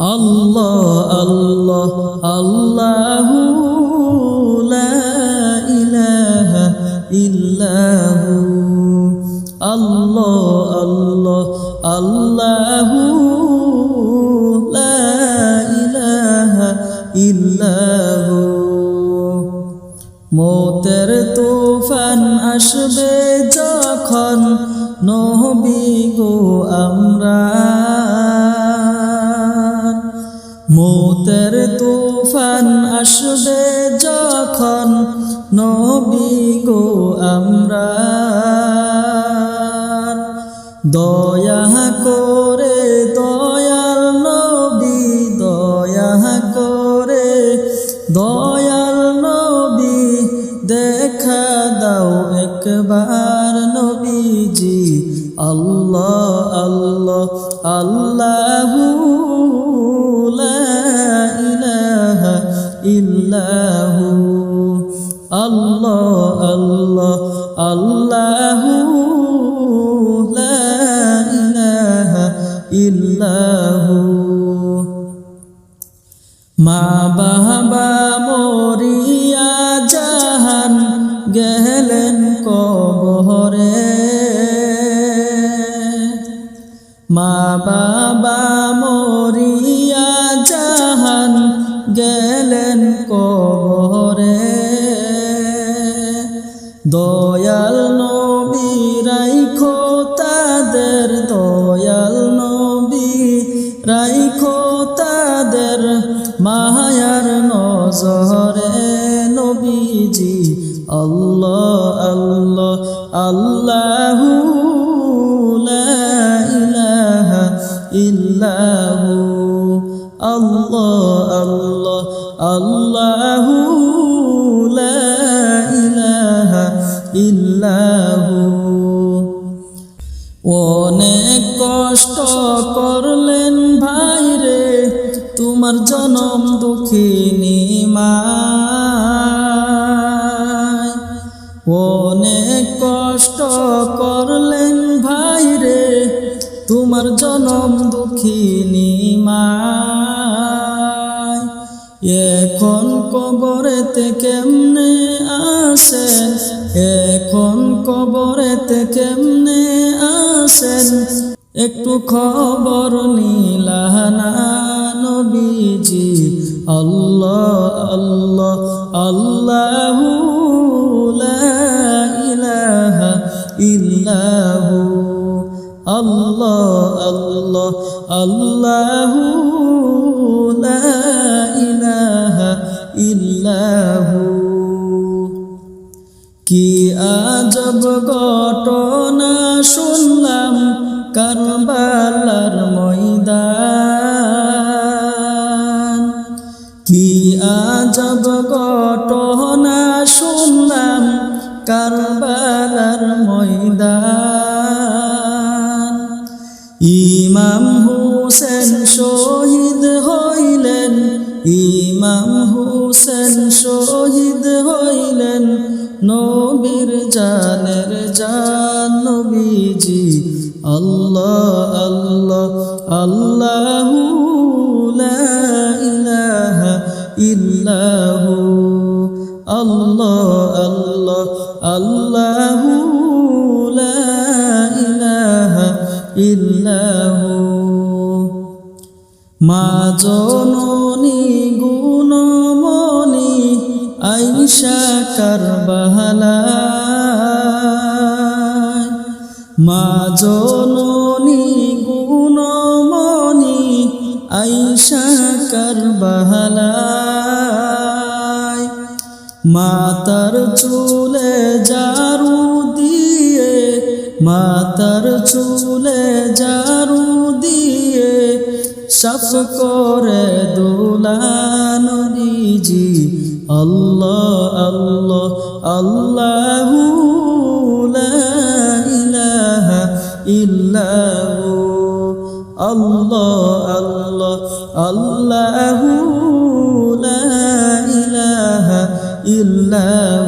আল্লাহ আল্লাহ আল্লাহ ইলাহা ইল্লাহু। আল্লাহ আল্লাহ আল্লাহ ইলাহা ইল্লাহু। মতের তুফান আসবে যখন নহবি গো আমরা আসবে যখন নবী গো আমরা। দয়া করে, দয়াল নবী, দয়া করে, দয়াল নবী, দেখা দাও একবার নবীজি। আল্লাহ আল্লাহ, আল্লাহু ইল্লাহু আল্লাহ আল্লাহ, আল্লাহু লা ইলাহা ইল্লাহু। মা বাবা মরিয়া জাহান গেলেন কবরে। মা বাবা মরিয়া কবরে দয়াল নবী, রাইখো তাদের, দয়াল নবী, রাইখো তাদের মায়ার নজরে। নবীজি, আল্লাহ আল্লাহ, আল্লাহু ইল্লাহু, আল্লাহ আল্লাহ। আল্লাহু ইল্লাহু। অনেক কষ্ট করলেন ভাই রে, তোমার জনম দুঃখিনী মা। অনেক কষ্ট করলেন ভাই রে, তোমার জনম দুঃখিনী মা। এখন কবরেতে কেমনে আসেন এখন কবরেতে কেমনে আসেন একটু খবর নিলানা নবীজি। আল্লাহ আল্লাহ, আল্লাহু ইলাহা ইল্লাহু আল্লাহ আল্লাহ, আল্লাহু লা ইলাহা ইল্লাহু। কি আজব ঘটনা শুনলাম কারবালার ময়দান। কি আজব ঘটনা শুনলাম কারবালার ময়দান। ইমাম হুসেন শহীদ হইলেন, ইমাম হুসেন শহীদ হইলেন। নবীর জানের জান নবীজি, আল্লাহ আল্লাহ, আল্লাহু লা ইলাহা ইল্লাহু, আল্লাহ আল্লাহ, আল্লাহু লা ইল্লাহু। মা জননী গুণমণি আইসা কারবালা। মা জননী গুণমণি আইসা কারবালা। মাতার চুলে জারু দিয়ে মাতার চুলে সাফ করে দোলান দিজি আল্লাহ আল্লাহ আল্লাহু ইলাহা ইল্লাহু। আল্লাহ আল্লাহ আল্লাহু ইলাহা ইল্লাহু।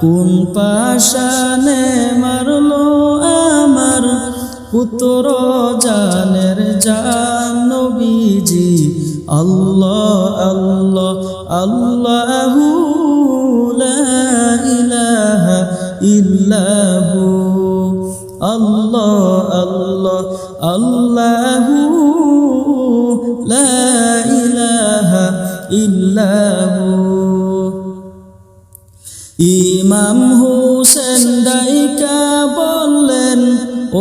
কোন পাশানে মারলো আমার পুত্র জানের জান নবীজি? আল্লাহ আল্লাহ, আল্লাহু ইলাহা ইল্লাহু। আল্লাহ আল্লাহ, আল্লাহু লা ইলাহা ইমাম হুসেন দায়িকা বললেন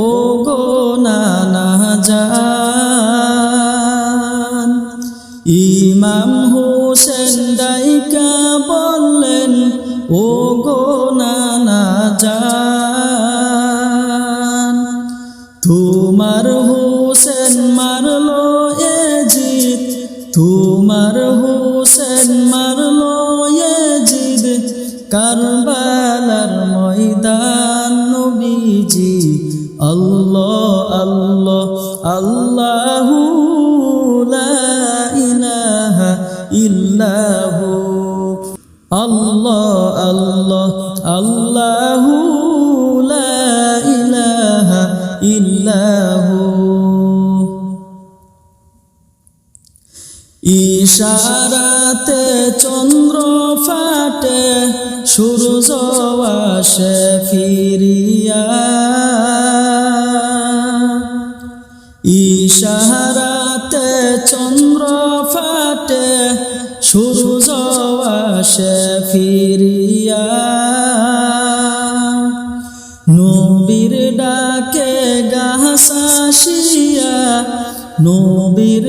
ও গো নানা জান। ইমাম হুসেন দায়িকা বললেন ও গো নানা জান। কারবালার ময়দান নবীজি আল্লাহ আল্লাহ আল্লাহু লা ইল্লাহু আল্লাহ আল্লাহ আল্লাহু লা ইলাহা ইল্লাহু। ইশারাতে চন্দ্র ফাটে, সূর্য আসে ফিরিয়া। ইশারাতে চন্দ্র ফাটে, সূর্য আসে ফিরিয়া। নবীর ডাকে গাহাসাশিয়া নবীর